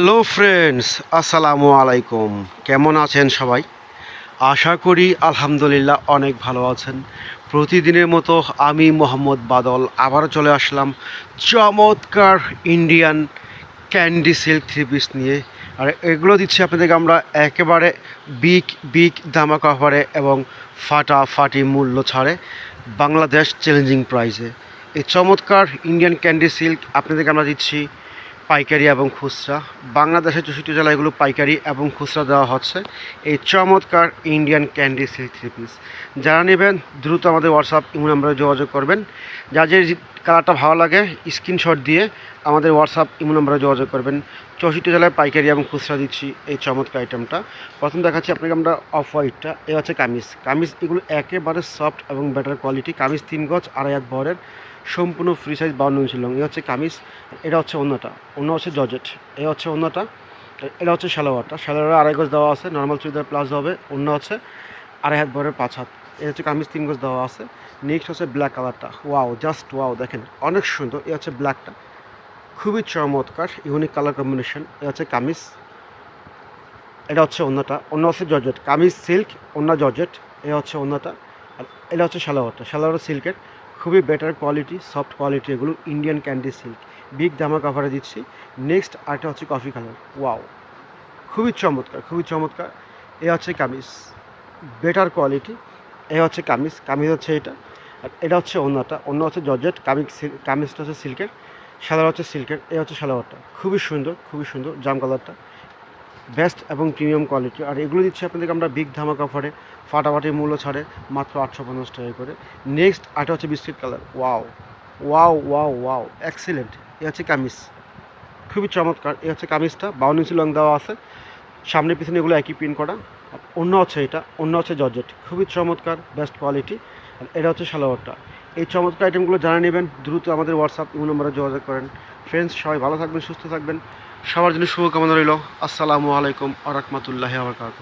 Hello friends, আসসালামু আলাইকুম। কেমন আছেন সবাই? আশা করি আলহামদুলিল্লাহ অনেক ভালো আছেন। প্রতিদিনের মতো আমি মোহাম্মদ বাদল আবারও চলে আসলাম চমৎকার Indian candy silk three piece নিয়ে। আর এগুলো দিচ্ছি আপনাদেরকে আমরা একেবারে বিগ বিগ দামা কভারে এবং ফাটাফাটি মূল্য ছাড়ে বাংলাদেশ চ্যালেঞ্জিং প্রাইসে এই চমৎকার ইন্ডিয়ান ক্যান্ডি সিল্ক আপনাদেরকে আমরা দিচ্ছি পাইকারি এবং খুচরা। বাংলাদেশের চৌষট্টি জেলায় এগুলো পাইকারি এবং খুচরা দেওয়া হচ্ছে। এই চমৎকার Indian candy silk three piece যারা নেবেন, দ্রুত আমাদের হোয়াটসঅ্যাপ ইমো নাম্বারে যোগাযোগ করবেন। যা যে কালারটা ভালো লাগে স্ক্রিনশট দিয়ে আমাদের হোয়াটসঅ্যাপ ইমো নাম্বারে যোগাযোগ করবেন। চৌষট্টি জেলায় পাইকারি এবং খুচরা দিচ্ছি এই চমৎকার আইটেমটা প্রথম দেখাচ্ছি আপনাকে আমরা অফ হোয়াইটটা এ হচ্ছে কামিজ। কামিজ এগুলো একেবারে সফট এবং বেটার কোয়ালিটি কামিজ তিন গজ, আড়াই হাত বহরের সম্পূর্ণ ফ্রি সাইজ বাউন্ন ইঞ্চি লং এ হচ্ছে কামিজ, এটা হচ্ছে অন্যটা অন্য হচ্ছে জজেট এ হচ্ছে অন্যটা এটা হচ্ছে সালোয়ারটা সালোয়ারে আড়াই গজ দেওয়া আছে। নর্মাল চুড়িদার প্লাস হবে। অন্য হচ্ছে আড়াই হাত বরের পাঁচ হাত। এ হচ্ছে কামিজ তিন গজ দেওয়া আছে। নেক্সট হচ্ছে ব্ল্যাক কালারটা ওয়াও জাস্ট ওয়াও দেখেন। অনেক সুন্দর। এ হচ্ছে ব্ল্যাকটা খুবই চমৎকার ইউনিক কালার কম্বিনেশন এ হচ্ছে কামিজ। এটা হচ্ছে অন্যটা অন্য হচ্ছে জর্জেট। কামিজ সিল্ক অন্য জর্জেট। এ হচ্ছে অন্যটা আর এটা হচ্ছে সালোয়ারটা সালোয়ার সিল্কের খুবই বেটার কোয়ালিটি সফট কোয়ালিটি এগুলো ইন্ডিয়ান ক্যান্ডি সিল্ক বিগ দামা কাভারে দিচ্ছি। নেক্সট আরেকটা হচ্ছে কফি কালার ওয়াও খুবই চমৎকার খুবই চমৎকার। এ হচ্ছে কামিজ। বেটার কোয়ালিটি এ হচ্ছে কামিজ। কামিজ হচ্ছে এটা। আর এটা হচ্ছে অন্যটা অন্য হচ্ছে জর্জেট। কামিজ, কামিজটা হচ্ছে সিল্কের সালোয়ার হচ্ছে সিল্কের এ হচ্ছে সালোয়ারটা খুবই সুন্দর খুবই সুন্দর, জাম কালারটা। বেস্ট এবং প্রিমিয়াম কোয়ালিটি আর এগুলো দিচ্ছি আপনাদেরকে আমরা বিগ ধামাকা অফারে ফাটাফাটি মূল্য ছাড়ে মাত্র আটশো পঞ্চাশ টাকা করে। নেক্সট আটা হচ্ছে biscuit colour wow wow wow wow excellent এ হচ্ছে কামিজ। খুবই চমৎকার। এ হচ্ছে কামিজটা। বাউন্ন ইঞ্চি লং দেওয়া আছে। সামনে পিছনে এগুলো একই প্রিন্ট করা। অন্য হচ্ছে এটা, অন্য হচ্ছে জর্জেট। খুবই চমৎকার বেস্ট কোয়ালিটি আর এটা হচ্ছে সালোয়ারটা এই চমৎকার আইটেমগুলো জানা নেবেন, দ্রুত আমাদের হোয়াটসঅ্যাপ ইউ নম্বরে যোগাযোগ করেন। ফ্রেন্ডস সবাই ভালো থাকবেন, সুস্থ থাকবেন। সবার জন্য শুভকামনা রইল। আসসালামু আলাইকুম আ রহমতুল্লাহ আবরকাত